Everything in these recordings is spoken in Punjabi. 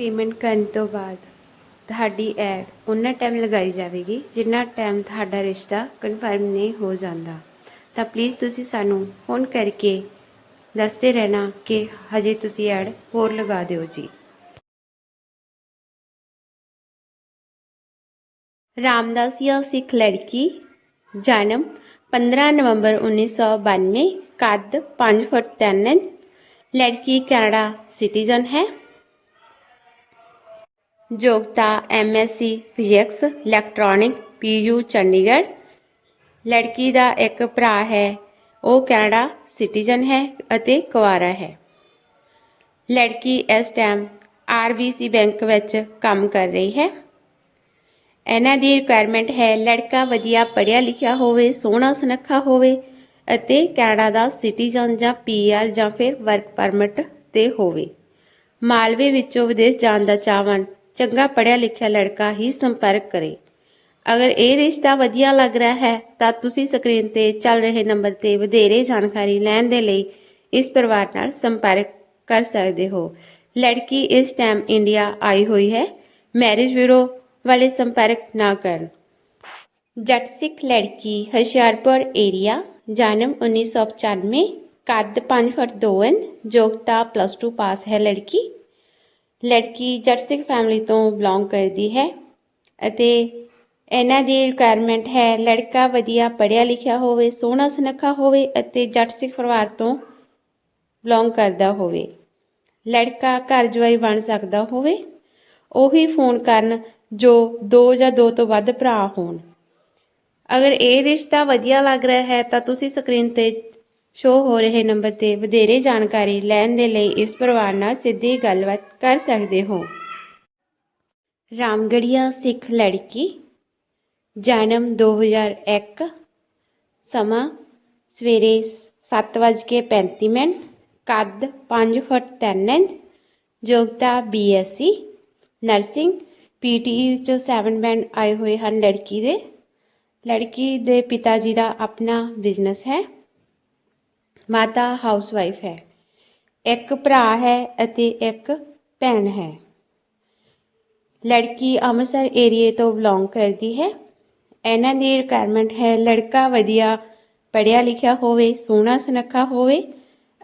ਪੇਮੈਂਟ ਕਰਨ ਤੋਂ ਬਾਅਦ ਤੁਹਾਡੀ ਐਡ ਉਨਾ ਟਾਈਮ ਲਗਾਈ ਜਾਵੇਗੀ, ਜਿੰਨਾ ਟਾਈਮ ਤੁਹਾਡਾ ਰਿਸ਼ਤਾ ਕਨਫਰਮ ਨਹੀਂ ਹੋ ਜਾਂਦਾ। ਤਾਂ ਪਲੀਜ਼ ਤੁਸੀਂ ਸਾਨੂੰ ਫੋਨ ਕਰਕੇ ਦੱਸਦੇ ਰਹਿਣਾ ਕਿ ਹਜੇ ਤੁਸੀਂ ਐਡ ਹੋਰ ਲਗਾ ਦਿਓ ਜੀ। ਰਾਮਦਾਸੀਆ ਸਿੱਖ ਲੜਕੀ, ਜਨਮ 15 ਨਵੰਬਰ 1992 ਕੱਦ 5 ਫੁੱਟ 3 ਇੰਚ, ਲੜਕੀ ਕੈਨੇਡਾ ਸਿਟੀਜ਼ਨ ਹੈ। ਯੋਗਤਾ MSc physics electronic PU Chandigarh ਲੜਕੀ ਦਾ ਇੱਕ ਭਰਾ ਹੈ, ਉਹ ਕੈਨੇਡਾ ਸਿਟੀਜ਼ਨ ਹੈ ਅਤੇ ਕੁਆਰਾ ਹੈ। ਲੜਕੀ ਇਸ ਟਾਈਮ ਆਰਬੀਸੀ ਬੈਂਕ ਵਿੱਚ ਕੰਮ ਕਰ ਰਹੀ ਹੈ। ਇਹਨਾਂ ਦੀ ਰਿਕੁਆਇਰਮੈਂਟ ਹੈ ਲੜਕਾ ਵਧੀਆ ਪੜ੍ਹਿਆ ਲਿਖਿਆ ਹੋਵੇ, ਸੋਹਣਾ ਸੁਨੱਖਾ ਹੋਵੇ ਅਤੇ ਕੈਨੇਡਾ ਦਾ ਸਿਟੀਜ਼ਨ ਜਾਂ ਪੀਆਰ ਜਾਂ ਫਿਰ ਵਰਕ ਪਰਮਿਟ ਤੇ ਹੋਵੇ। ਮਾਲਵੇ ਵਿੱਚੋਂ ਵਿਦੇਸ਼ ਜਾਣ ਦਾ ਚਾਹਵਨ ਚੰਗਾ ਪੜ੍ਹਿਆ ਲਿਖਿਆ ਲੜਕਾ ਹੀ ਸੰਪਰਕ ਕਰੇ ਅਗਰ ਇਹ ਰਿਸ਼ਤਾ ਵਧੀਆ ਲੱਗ ਰਿਹਾ ਹੈ ਤਾਂ ਤੁਸੀਂ ਸਕਰੀਨ ਤੇ ਚੱਲ ਰਹੇ ਨੰਬਰ ਤੇ ਵਧੇਰੇ ਜਾਣਕਾਰੀ ਲੈਣ ਦੇ ਲਈ ਇਸ ਪਰਿਵਾਰ ਨਾਲ ਸੰਪਰਕ ਕਰ ਸਕਦੇ ਹੋ ਲੜਕੀ ਇਸ ਟਾਈਮ ਇੰਡੀਆ ਆਈ ਹੋਈ ਹੈ ਮੈਰਿਜ ਬਿਊਰੋ ਵਾਲੇ ਸੰਪਰਕ ਨਾ ਕਰਨ ਜੱਟ ਸਿੱਖ ਲੜਕੀ ਹੁਸ਼ਿਆਰਪੁਰ ਏਰੀਆ ਜਨਮ 1995 ਕੱਦ 5 ਫੁੱਟ 2 ਇੰਚ ਯੋਗਤਾ ਪਲੱਸ 2 ਪਾਸ ਹੈ ਲੜਕੀ ਲੜਕੀ ਜੱਟ ਸਿੱਖ ਫੈਮਿਲੀ ਤੋਂ ਬਿਲੋਂਗ ਕਰਦੀ ਹੈ ਅਤੇ ਇਹਨਾਂ ਦੀ ਰਿਕੁਆਇਰਮੈਂਟ ਹੈ ਲੜਕਾ ਵਧੀਆ ਪੜ੍ਹਿਆ ਲਿਖਿਆ ਹੋਵੇ, ਸੋਹਣਾ ਸੁਨੱਖਾ ਹੋਵੇ ਅਤੇ ਜੱਟ ਸਿੱਖ ਪਰਿਵਾਰ ਤੋਂ ਬਿਲੋਂਗ ਕਰਦਾ ਹੋਵੇ। ਲੜਕਾ ਘਰ ਜਵਾਈ ਬਣ ਸਕਦਾ ਹੋਵੇ, ਉਹੀ ਫੋਨ ਕਰਨ ਜੋ ਦੋ ਜਾਂ ਦੋ ਤੋਂ ਵੱਧ ਭਰਾ ਹੋਣ। ਅਗਰ ਇਹ ਰਿਸ਼ਤਾ ਵਧੀਆ ਲੱਗ ਰਿਹਾ ਹੈ ਤਾਂ ਤੁਸੀਂ ਸਕਰੀਨ ਤੇ ਸ਼ੋ ਹੋ ਰਹੇ ਨੰਬਰ ਤੇ ਵਧੇਰੇ ਜਾਣਕਾਰੀ ਲੈਣ ਦੇ ਲਈ ਇਸ ਪਰਿਵਾਰ ਨਾਲ ਸਿੱਧੀ ਗੱਲਬਾਤ ਕਰ ਸਕਦੇ ਹੋ। ਰਾਮਗੜੀਆ ਸਿੱਖ ਲੜਕੀ, ਜਨਮ 2001 ਸਮਾਂ ਸਵੇਰੇ 7:35 ਮਿੰਟ, ਕੱਦ 5 ਫੁੱਟ 3 ਇੰਚ, ਯੋਗਤਾ ਬੀਐਸਸੀ ਨਰਸਿੰਗ ਪੀਟੀਈ ਵਿੱਚੋਂ 7 ਬੈਂਡ ਆਏ ਹੋਏ ਹਨ ਲੜਕੀ ਦੇ। ਲੜਕੀ ਦੇ ਪਿਤਾ ਜੀ ਦਾ ਆਪਣਾ ਬਿਜ਼ਨਸ ਹੈ। ਮਾਤਾ ਹਾਊਸਵਾਈਫ ਹੈ। ਇੱਕ ਭਰਾ ਹੈ ਅਤੇ ਇੱਕ ਭੈਣ ਹੈ। ਲੜਕੀ ਅੰਮ੍ਰਿਤਸਰ ਏਰੀਏ ਤੋਂ ਬਿਲੋਂਗ ਕਰਦੀ ਹੈ। ਇਹਨਾਂ ਦੀ ਰਿਕੁਆਇਰਮੈਂਟ ਹੈ ਲੜਕਾ ਵਧੀਆ ਪੜ੍ਹਿਆ ਲਿਖਿਆ ਹੋਵੇ, ਸੋਹਣਾ ਸੁਨੱਖਾ ਹੋਵੇ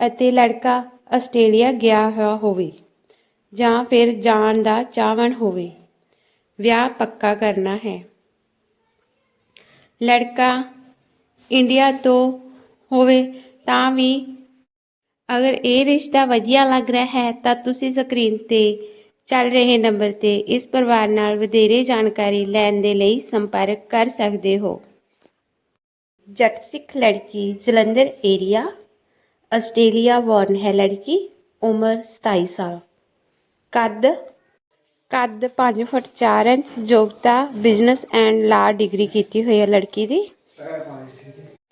ਅਤੇ ਲੜਕਾ ਆਸਟ੍ਰੇਲੀਆ ਗਿਆ ਹੋਇਆ ਹੋਵੇ ਜਾਂ ਫਿਰ ਜਾਣ ਦਾ ਚਾਹਵਣ ਹੋਵੇ। ਵਿਆਹ ਪੱਕਾ ਕਰਨਾ ਹੈ। ਲੜਕਾ ਇੰਡੀਆ ਤੋਂ ਹੋਵੇ ਤਾਂ ਵੀ ਅਗਰ ਇਹ ਰਿਸ਼ਤਾ ਵਧੀਆ ਲੱਗ ਰਿਹਾ ਹੈ, ਤਾਂ ਤੁਸੀਂ ਸਕਰੀਨ ਤੇ ਚੱਲ ਰਹੇ ਨੰਬਰ ਤੇ ਇਸ ਪਰਿਵਾਰ ਨਾਲ ਵਧੇਰੇ ਜਾਣਕਾਰੀ ਲੈਣ ਦੇ ਲਈ ਸੰਪਰਕ ਕਰ ਸਕਦੇ ਹੋ। ਜੱਟ ਸਿੱਖ ਲੜਕੀ ਜਲੰਧਰ ਏਰੀਆ ਆਸਟ੍ਰੇਲੀਆ ਬੌਰਨ ਹੈ ਲੜਕੀ, ਉਮਰ 27 ਸਾਲ। ਕੱਦ ਕੱਦ 5 ਫੁੱਟ 4 ਇੰਚ, ਯੋਗਤਾ ਬਿਜ਼ਨਸ ਐਂਡ ਲਾ ਡਿਗਰੀ ਕੀਤੀ ਹੋਈ ਹੈ ਲੜਕੀ ਦੀ।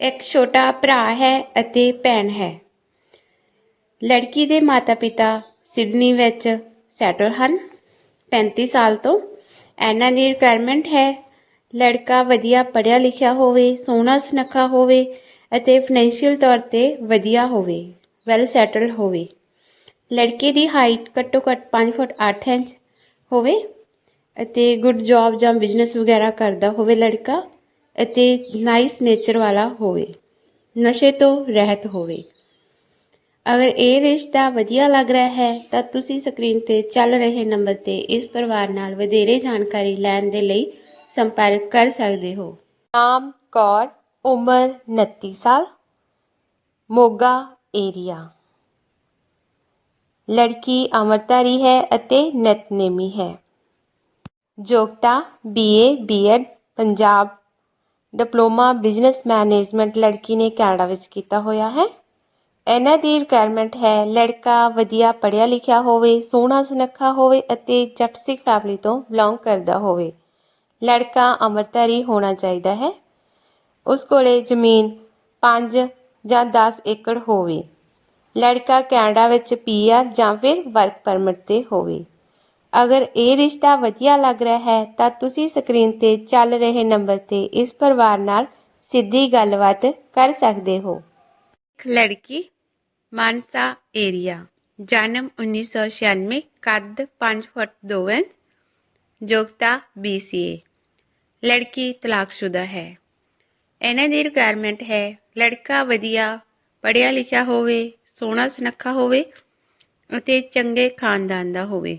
ਇੱਕ ਛੋਟਾ ਭਰਾ ਹੈ ਅਤੇ ਭੈਣ ਹੈ। ਲੜਕੀ ਦੇ ਮਾਤਾ-ਪਿਤਾ ਸਿਡਨੀ ਵਿੱਚ ਸੈਟਲ ਹਨ। 35 ਸਾਲ ਤੋਂ ਇਹਨਾਂ ਦੀ ਰਿਕੁਆਇਰਮੈਂਟ ਹੈ। ਲੜਕਾ ਵਧੀਆ ਪੜ੍ਹਿਆ ਲਿਖਿਆ ਹੋਵੇ, ਸੋਹਣਾ ਸੁਨੱਖਾ ਹੋਵੇ ਅਤੇ ਫਾਈਨੈਂਸ਼ੀਅਲ ਤੌਰ ਤੇ ਵਧੀਆ ਹੋਵੇ ਵੈਲ ਸੈਟਲ ਹੋਵੇ। ਲੜਕੇ ਦੀ ਹਾਈਟ ਘੱਟੋ ਘੱਟ 5 ਫੁੱਟ 8 ਇੰਚ ਹੋਵੇ ਅਤੇ ਗੁੱਡ ਜੌਬ ਜਾਂ ਬਿਜ਼ਨਸ ਵਗੈਰਾ ਕਰਦਾ ਹੋਵੇ ਲੜਕਾ। ਅਤੇ ਨਾਈਸ ਨੇਚਰ ਵਾਲਾ ਹੋਵੇ, ਨਸ਼ੇ ਤੋਂ ਰਹਿਤ ਹੋਵੇ। ਅਗਰ ਇਹ ਰਿਸ਼ਤਾ ਵਧੀਆ ਲੱਗ ਰਿਹਾ ਹੈ, ਤਾਂ ਤੁਸੀਂ ਸਕਰੀਨ ਤੇ ਚੱਲ ਰਹੇ ਨੰਬਰ ਤੇ ਇਸ ਪਰਿਵਾਰ ਨਾਲ ਵਧੇਰੇ ਜਾਣਕਾਰੀ ਲੈਣ ਦੇ ਲਈ ਸੰਪਰਕ ਕਰ ਸਕਦੇ ਹੋ। ਨਾਮ ਕੌਰ, ਉਮਰ 29 ਸਾਲ, ਮੋਗਾ ਏਰੀਆ। ਲੜਕੀ ਅਮਰਤਾਰੀ ਹੈ ਅਤੇ ਨਤਨੇਮੀ ਹੈ। ਯੋਗਤਾ BA BEd Punjab diploma business management ਲੜਕੀ ਨੇ ਕੈਨੇਡਾ ਵਿੱਚ ਕੀਤਾ ਹੋਇਆ ਹੈ। ਇਹਨਾਂ ਦੀ ਰਿਕੁਆਇਰਮੈਂਟ ਹੈ ਲੜਕਾ ਵਧੀਆ ਪੜ੍ਹਿਆ ਲਿਖਿਆ ਹੋਵੇ, ਸੋਹਣਾ ਸੁਨੱਖਾ ਹੋਵੇ ਅਤੇ ਜੱਟ ਸਿੱਖ ਫੈਮਿਲੀ ਤੋਂ ਬਿਲੋਂਗ ਕਰਦਾ ਹੋਵੇ। ਲੜਕਾ ਅਮਰਤਾਰੀ ਹੋਣਾ ਚਾਹੀਦਾ ਹੈ। ਉਸ ਕੋਲੇ ਜ਼ਮੀਨ 5 ਜਾਂ 10 ਏਕੜ ਹੋਵੇ। ਲੜਕਾ ਕੈਨੇਡਾ ਵਿੱਚ ਪੀਆਰ ਜਾਂ ਫਿਰ ਵਰਕ ਪਰਮਿਟ ਤੇ ਹੋਵੇ। ਅਗਰ ਇਹ ਰਿਸ਼ਤਾ ਵਧੀਆ ਲੱਗ ਰਿਹਾ ਹੈ, ਤਾਂ ਤੁਸੀਂ ਸਕਰੀਨ ਤੇ ਚੱਲ ਰਹੇ ਨੰਬਰ ਤੇ ਇਸ ਪਰਿਵਾਰ ਨਾਲ ਸਿੱਧੀ ਗੱਲਬਾਤ ਕਰ ਸਕਦੇ ਹੋ। ਲੜਕੀ, ਮਾਨਸਾ ਏਰੀਆ ਜਨਮ 1996 ਕੱਦ 5 ਫੁੱਟ 2 ਇੰਚ, ਯੋਗਤਾ BCA ਲੜਕੀ ਤਲਾਕਸ਼ੁਦਾ ਹੈ। ਇਹਨਾਂ ਦੀ ਰਿਕੁਆਇਰਮੈਂਟ ਹੈ ਲੜਕਾ ਵਧੀਆ, ਪੜ੍ਹਿਆ ਲਿਖਿਆ ਹੋਵੇ, ਸੋਹਣਾ ਸੁਨੱਖਾ ਹੋਵੇ ਅਤੇ ਚੰਗੇ ਖਾਨਦਾਨ ਦਾ ਹੋਵੇ।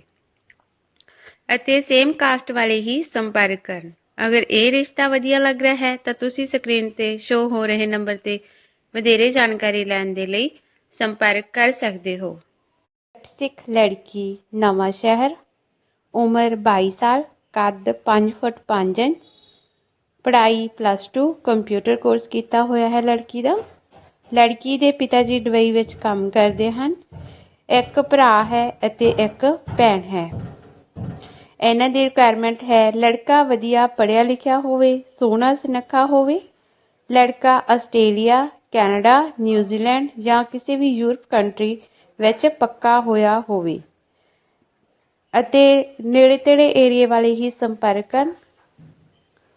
ਅਤੇ ਸੇਮ ਕਾਸਟ ਵਾਲੇ ਹੀ ਸੰਪਰਕ ਕਰਨ। ਅਗਰ ਇਹ ਰਿਸ਼ਤਾ ਵਧੀਆ ਲੱਗ ਰਿਹਾ ਹੈ, ਤਾਂ ਤੁਸੀਂ ਸਕਰੀਨ ਤੇ ਸ਼ੋ ਹੋ ਰਹੇ ਨੰਬਰ ਤੇ ਵਧੇਰੇ ਜਾਣਕਾਰੀ ਲੈਣ ਦੇ ਲਈ ਸੰਪਰਕ ਕਰ ਸਕਦੇ ਹੋ। ਸਿੱਖ ਲੜਕੀ, ਨਵਾਂ ਸ਼ਹਿਰ, ਉਮਰ 22 ਸਾਲ, ਕੱਦ 5 ਫੁੱਟ 5 ਇੰਚ, ਪੜ੍ਹਾਈ ਪਲੱਸ 2 ਕੰਪਿਊਟਰ ਕੋਰਸ ਕੀਤਾ ਹੋਇਆ ਹੈ ਲੜਕੀ ਦਾ। ਲੜਕੀ ਦੇ ਪਿਤਾ ਜੀ ਦੁਬਈ ਵਿੱਚ ਕੰਮ ਕਰਦੇ ਹਨ। ਇੱਕ ਭਰਾ ਹੈ ਅਤੇ ਇੱਕ ਭੈਣ ਹੈ। ਇਹਨਾਂ ਦੀ ਰਿਕੁਆਇਰਮੈਂਟ ਹੈ ਲੜਕਾ ਵਧੀਆ ਪੜ੍ਹਿਆ ਲਿਖਿਆ ਹੋਵੇ, ਸੋਹਣਾ ਸੁਨੱਖਾ ਹੋਵੇ। ਲੜਕਾ ਆਸਟ੍ਰੇਲੀਆ, ਕੈਨੇਡਾ ਨਿਊਜ਼ੀਲੈਂਡ ਜਾਂ ਕਿਸੇ ਵੀ ਯੂਰਪ ਕੰਟਰੀ ਵਿੱਚ ਪੱਕਾ ਹੋਇਆ ਹੋਵੇ ਅਤੇ ਨੇੜੇ ਤੇੜੇ ਏਰੀਏ ਵਾਲੇ ਹੀ ਸੰਪਰਕ ਕਰਨ।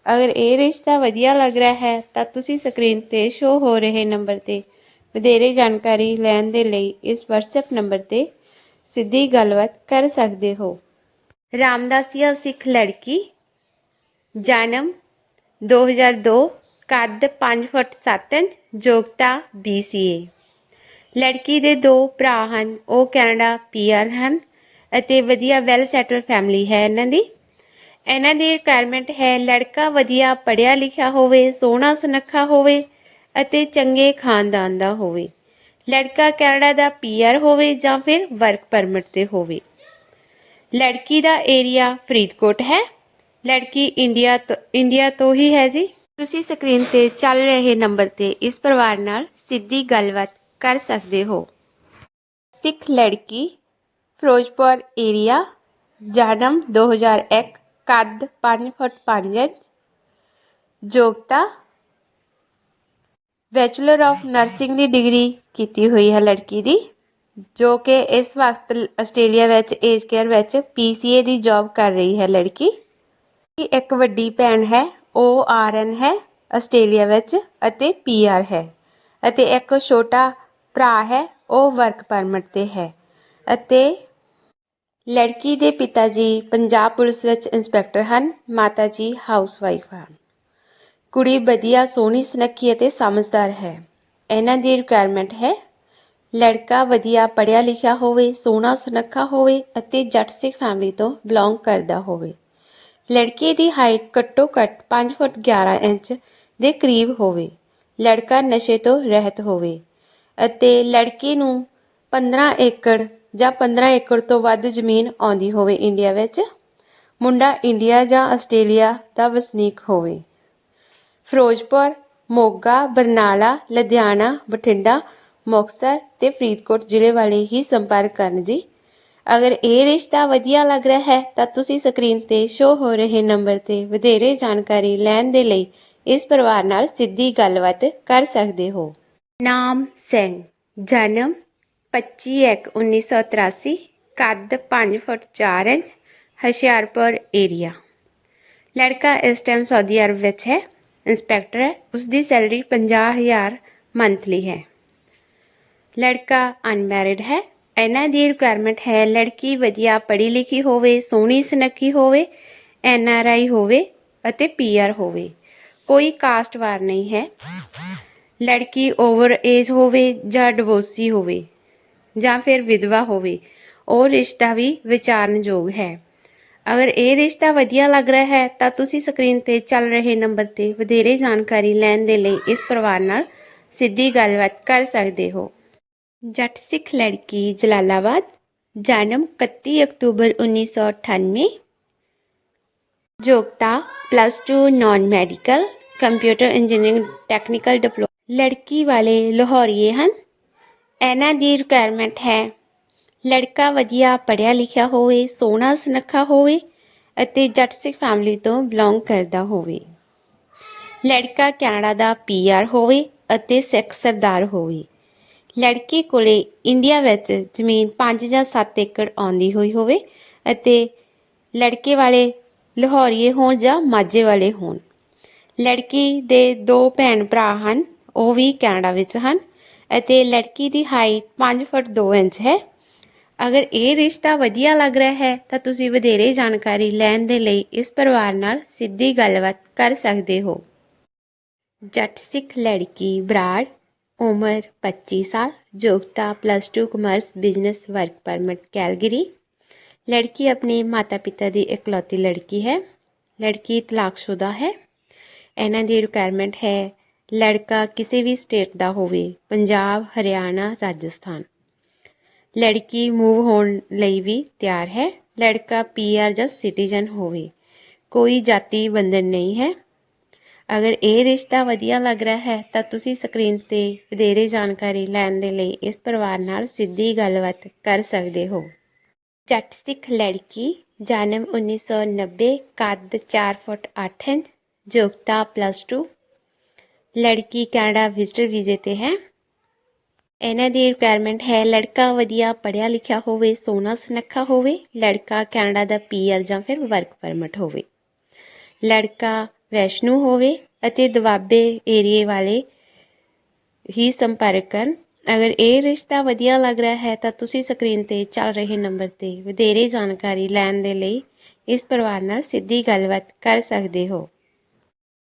ਅਗਰ ਇਹ ਰਿਸ਼ਤਾ ਵਧੀਆ ਲੱਗ ਰਿਹਾ ਹੈ, ਤਾਂ ਤੁਸੀਂ ਸਕਰੀਨ ਤੇ ਸ਼ੋ ਹੋ ਰਹੇ ਨੰਬਰ ਤੇ ਵਧੇਰੇ ਜਾਣਕਾਰੀ ਲੈਣ ਦੇ ਲਈ ਇਸ WhatsApp ਨੰਬਰ ਤੇ ਸਿੱਧੀ ਗੱਲਬਾਤ ਕਰ ਸਕਦੇ ਹੋ। ਰਾਮਦਾਸੀਆ ਸਿੱਖ ਲੜਕੀ, ਜਨਮ 2002 ਕੱਦ 5 ਫੁੱਟ 7 ਇੰਚ, ਯੋਗਤਾ BCA ਲੜਕੀ ਦੇ ਦੋ ਭਰਾ ਹਨ, ਉਹ ਕੈਨੇਡਾ ਪੀਆਰ ਹਨ ਅਤੇ ਵਧੀਆ ਵੈਲ ਸੈਟਲ ਫੈਮਿਲੀ ਹੈ ਇਹਨਾਂ ਦੀ। ਇਹਨਾਂ ਦੀ ਰਿਕੁਆਇਰਮੈਂਟ ਹੈ ਲੜਕਾ ਵਧੀਆ ਪੜ੍ਹਿਆ ਲਿਖਿਆ ਹੋਵੇ, ਸੋਹਣਾ ਸੁਨੱਖਾ ਹੋਵੇ ਅਤੇ ਚੰਗੇ ਖਾਨਦਾਨ ਦਾ ਹੋਵੇ। ਲੜਕਾ ਕੈਨੇਡਾ ਦਾ ਪੀਆਰ ਹੋਵੇ ਜਾਂ ਫਿਰ ਵਰਕ ਪਰਮਿਟ ਤੇ ਹੋਵੇ। ਲੜਕੀ ਦਾ ਏਰੀਆ ਫਰੀਦਕੋਟ ਹੈ। ਲੜਕੀ ਇੰਡੀਆ ਤੋਂ ਇੰਡੀਆ ਤੋਂ ਹੀ ਹੈ ਜੀ। ਤੁਸੀਂ ਸਕਰੀਨ ਤੇ ਚੱਲ ਰਹੇ ਨੰਬਰ ਤੇ ਇਸ ਪਰਿਵਾਰ ਨਾਲ ਸਿੱਧੀ ਗੱਲਬਾਤ ਕਰ ਸਕਦੇ ਹੋ। ਸਿੱਖ ਲੜਕੀ ਫਿਰੋਜ਼ਪੁਰ ਏਰੀਆ ਜਨਮ 2001 ਕੱਦ 5 ਫੁੱਟ 5 ਇੰਚ, ਯੋਗਤਾ ਬੈਚਲਰ ਆਫ ਨਰਸਿੰਗ ਦੀ ਡਿਗਰੀ ਕੀਤੀ ਹੋਈ ਹੈ ਲੜਕੀ ਦੀ। ਜੋ ਕਿ ਇਸ ਵਕਤ ਆਸਟ੍ਰੇਲੀਆ ਵਿੱਚ ਏਜ ਕੇਅਰ ਵਿੱਚ ਪੀਸੀਏ ਦੀ ਜੌਬ ਕਰ ਰਹੀ ਹੈ ਲੜਕੀ। ਇੱਕ ਵੱਡੀ ਭੈਣ ਹੈ, ਉਹ ਆਰਐਨ ਹੈ, ਆਸਟ੍ਰੇਲੀਆ ਵਿੱਚ ਅਤੇ ਪੀਆਰ ਹੈ ਅਤੇ ਇੱਕ ਛੋਟਾ ਭਰਾ ਹੈ, ਉਹ ਵਰਕ ਪਰਮਿਟ ਤੇ ਹੈ ਅਤੇ ਲੜਕੀ ਦੇ ਪਿਤਾ ਜੀ ਪੰਜਾਬ ਪੁਲਿਸ ਵਿੱਚ ਇੰਸਪੈਕਟਰ ਹਨ, ਮਾਤਾ ਜੀ ਹਾਊਸਵਾਈਫ ਹਨ। ਕੁੜੀ ਵਧੀਆ, ਸੋਹਣੀ, ਸੁਨੱਖੀ ਅਤੇ ਸਮਝਦਾਰ ਹੈ। ਇਹਨਾਂ ਦੀ ਰਿਕੁਆਇਰਮੈਂਟ ਹੈ ਲੜਕਾ ਵਧੀਆ ਪੜ੍ਹਿਆ ਲਿਖਿਆ ਹੋਵੇ, ਸੋਹਣਾ ਸੁਨੱਖਾ ਹੋਵੇ ਅਤੇ ਜੱਟ ਸਿੱਖ ਫੈਮਿਲੀ ਤੋਂ ਬਿਲੋਂਗ ਕਰਦਾ ਹੋਵੇ। ਲੜਕੇ ਦੀ ਹਾਈਟ ਘੱਟੋ ਘੱਟ 5 ਫੁੱਟ 11 ਇੰਚ ਦੇ ਕਰੀਬ ਹੋਵੇ। ਲੜਕਾ ਨਸ਼ੇ ਤੋਂ ਰਹਿਤ ਹੋਵੇ ਅਤੇ ਲੜਕੀ ਨੂੰ 15 ਏਕੜ ਜਾਂ 15 ਏਕੜ ਤੋਂ ਵੱਧ ਜ਼ਮੀਨ ਆਉਂਦੀ ਹੋਵੇ ਇੰਡੀਆ ਵਿੱਚ। ਮੁੰਡਾ ਇੰਡੀਆ ਜਾਂ ਆਸਟ੍ਰੇਲੀਆ ਦਾ ਵਸਨੀਕ ਹੋਵੇ। ਫਿਰੋਜ਼ਪੁਰ, ਮੋਗਾ, ਬਰਨਾਲਾ, ਲੁਧਿਆਣਾ, ਬਠਿੰਡਾ ਮੁਕਤਸਰ ਤੇ ਫਰੀਦਕੋਟ ਜ਼ਿਲ੍ਹੇ ਵਾਲੇ ਹੀ ਸੰਪਰਕ ਕਰਨ ਜੀ। ਅਗਰ ਇਹ ਰਿਸ਼ਤਾ ਵਧੀਆ ਲੱਗ ਰਿਹਾ ਹੈ, ਤਾਂ ਤੁਸੀਂ ਸਕਰੀਨ ਤੇ ਸ਼ੋ ਹੋ ਰਹੇ ਨੰਬਰ ਤੇ ਵਧੇਰੇ ਜਾਣਕਾਰੀ ਲੈਣ ਦੇ ਲਈ ਇਸ ਪਰਿਵਾਰ ਨਾਲ ਸਿੱਧੀ ਗੱਲਬਾਤ ਕਰ ਸਕਦੇ ਹੋ। ਨਾਮ ਸਿੰਘ ਜਨਮ 25/1/1983 ਕੱਦ 5 ਫੁੱਟ 4 ਇੰਚ, ਹੁਸ਼ਿਆਰਪੁਰ ਏਰੀਆ ਲੜਕਾ ਇਸ ਟਾਈਮ ਸਾਊਦੀ ਅਰਬ ਵਿੱਚ ਹੈ। ਇੰਸਪੈਕਟਰ ਹੈ ਉਸ ਦੀ ਸੈਲਰੀ 50000 ਮੰਥਲੀ ਹੈ। ਲੜਕਾ ਅਨਮੈਰਿਡ ਹੈ। ਇਹਨਾਂ ਦੀ ਰਿਕੁਆਇਰਮੈਂਟ ਹੈ ਲੜਕੀ ਵਧੀਆ ਪੜ੍ਹੀ ਲਿਖੀ ਹੋਵੇ, ਸੋਹਣੀ ਸੁਨੱਖੀ ਹੋਵੇ ਐਨ ਆਰ ਆਈ ਹੋਵੇ ਅਤੇ ਪੀ ਆਰ ਹੋਵੇ। ਕੋਈ ਕਾਸਟ ਵਾਰ ਨਹੀਂ ਹੈ। ਲੜਕੀ ਓਵਰ ਏਜ ਹੋਵੇ ਜਾਂ ਡਿਵੋਰਸੀ ਹੋਵੇ ਜਾਂ ਫਿਰ ਵਿਧਵਾ ਹੋਵੇ, ਉਹ ਰਿਸ਼ਤਾ ਵੀ ਵਿਚਾਰਨਯੋਗ ਹੈ। ਅਗਰ ਇਹ ਰਿਸ਼ਤਾ ਵਧੀਆ ਲੱਗ ਰਿਹਾ ਹੈ ਤਾਂ ਤੁਸੀਂ ਸਕਰੀਨ ਤੇ ਚੱਲ ਰਹੇ ਨੰਬਰ ਤੇ ਵਧੇਰੇ ਜਾਣਕਾਰੀ ਲੈਣ ਦੇ ਲਈ ਇਸ ਪਰਿਵਾਰ ਨਾਲ ਸਿੱਧੀ ਗੱਲਬਾਤ ਕਰ ਸਕਦੇ ਹੋ। ਜੱਟ ਸਿੱਖ ਲੜਕੀ ਜਲਾਲਾਬਾਦ, ਜਨਮ 31 ਅਕਤੂਬਰ 1998 ਯੋਗਤਾ plus 2 non medical computer engineering technical diploma ਲੜਕੀ ਵਾਲੇ ਲਾਹੌਰੀਏ ਹਨ। ਇਹਨਾਂ ਦੀ ਰਿਕੁਆਇਰਮੈਂਟ ਹੈ ਲੜਕਾ ਵਧੀਆ ਪੜ੍ਹਿਆ ਲਿਖਿਆ ਹੋਵੇ, ਸੋਹਣਾ ਸੁਨੱਖਾ ਹੋਵੇ ਅਤੇ ਜੱਟ ਸਿੱਖ ਫੈਮਿਲੀ ਤੋਂ ਬਿਲੋਂਗ ਕਰਦਾ ਹੋਵੇ। ਲੜਕਾ ਕੈਨੇਡਾ ਦਾ ਪੀਆਰ ਹੋਵੇ ਅਤੇ ਸਿੱਖ ਸਰਦਾਰ ਹੋਵੇ। ਲੜਕੇ ਕੋਲੇ ਇੰਡੀਆ ਵਿੱਚ ਜ਼ਮੀਨ 5 ਜਾਂ 7 ਏਕੜ ਆਉਂਦੀ ਹੋਈ ਹੋਵੇ ਅਤੇ ਲੜਕੇ ਵਾਲੇ ਲਾਹੌਰੀਏ ਹੋਣ ਜਾਂ ਮਾਝੇ ਵਾਲੇ ਹੋਣ। ਲੜਕੀ ਦੇ ਦੋ ਭੈਣ ਭਰਾ ਹਨ, ਉਹ ਵੀ ਕੈਨੇਡਾ ਵਿੱਚ ਹਨ ਅਤੇ ਲੜਕੀ ਦੀ ਹਾਈਟ 5 ਫੁੱਟ 2 ਇੰਚ ਹੈ। ਅਗਰ ਇਹ ਰਿਸ਼ਤਾ ਵਧੀਆ ਲੱਗ ਰਿਹਾ ਹੈ ਤਾਂ ਤੁਸੀਂ ਵਧੇਰੇ ਜਾਣਕਾਰੀ ਲੈਣ ਦੇ ਲਈ ਇਸ ਪਰਿਵਾਰ ਨਾਲ ਸਿੱਧੀ ਗੱਲਬਾਤ ਕਰ ਸਕਦੇ ਹੋ। ਜੱਟ ਸਿੱਖ ਲੜਕੀ ਬਰਾੜ ਉਮਰ 25 ਸਾਲ, ਯੋਗਤਾ plus 2 commerce business work permit Calgary ਲੜਕੀ ਆਪਣੇ ਮਾਤਾ ਪਿਤਾ ਦੀ ਇਕਲੌਤੀ ਲੜਕੀ ਹੈ। ਲੜਕੀ ਤਲਾਕਸ਼ੁਦਾ ਹੈ। ਇਹਨਾਂ ਦੀ ਰਿਕੁਆਇਰਮੈਂਟ ਹੈ ਲੜਕਾ ਕਿਸੇ ਵੀ ਸਟੇਟ ਦਾ ਹੋਵੇ, ਪੰਜਾਬ, ਹਰਿਆਣਾ, ਰਾਜਸਥਾਨ। ਲੜਕੀ ਮੂਵ ਹੋਣ ਲਈ ਵੀ ਤਿਆਰ ਹੈ। ਲੜਕਾ ਪੀਆਰ ਜਾਂ ਸਿਟੀਜ਼ਨ ਹੋਵੇ। ਕੋਈ ਜਾਤੀ ਬੰਧਨ ਨਹੀਂ ਹੈ। ਅਗਰ ਇਹ ਰਿਸ਼ਤਾ ਵਧੀਆ ਲੱਗ ਰਿਹਾ ਹੈ, ਤਾਂ ਤੁਸੀਂ ਸਕਰੀਨ ਤੇ ਵਧੇਰੇ ਜਾਣਕਾਰੀ ਲੈਣ ਦੇ ਲਈ ਇਸ ਪਰਿਵਾਰ ਨਾਲ ਸਿੱਧੀ ਗੱਲਬਾਤ ਕਰ ਸਕਦੇ ਹੋ। ਜੱਟ ਸਿੱਖ ਲੜਕੀ, ਜਨਮ 1990 ਕੱਦ 4 ਫੁੱਟ 8 ਇੰਚ, ਯੋਗਤਾ ਪਲੱਸ 2 ਲੜਕੀ ਕੈਨੇਡਾ ਵਿਜ਼ਟਰ ਵੀਜ਼ੇ ਤੇ ਹੈ। ਇਹਨਾਂ ਦੀ ਰਿਕੁਆਇਰਮੈਂਟ ਹੈ ਲੜਕਾ ਵਧੀਆ ਪੜ੍ਹਿਆ ਲਿਖਿਆ ਹੋਵੇ ਸੋਨਾ ਸੁਨੱਖਾ ਹੋਵੇ, ਲੜਕਾ ਕੈਨੇਡਾ ਦਾ ਪੀਆਰ ਜਾਂ ਫਿਰ ਵਰਕ ਪਰਮਿਟ ਹੋਵੇ। ਲੜਕਾ ਵੈਸ਼ਨੂੰ ਹੋਵੇ ਅਤੇ ਦੁਆਬੇ ਏਰੀਏ ਵਾਲੇ ਹੀ ਸੰਪਰਕ ਕਰਨ। ਅਗਰ ਇਹ ਰਿਸ਼ਤਾ ਵਧੀਆ ਲੱਗ ਰਿਹਾ ਹੈ ਤਾਂ ਤੁਸੀਂ ਸਕਰੀਨ ਤੇ ਚੱਲ ਰਹੇ ਨੰਬਰ ਤੇ ਵਧੇਰੇ ਜਾਣਕਾਰੀ ਲੈਣ ਦੇ ਲਈ ਇਸ ਪਰਿਵਾਰ ਨਾਲ ਸਿੱਧੀ ਗੱਲਬਾਤ ਕਰ ਸਕਦੇ ਹੋ।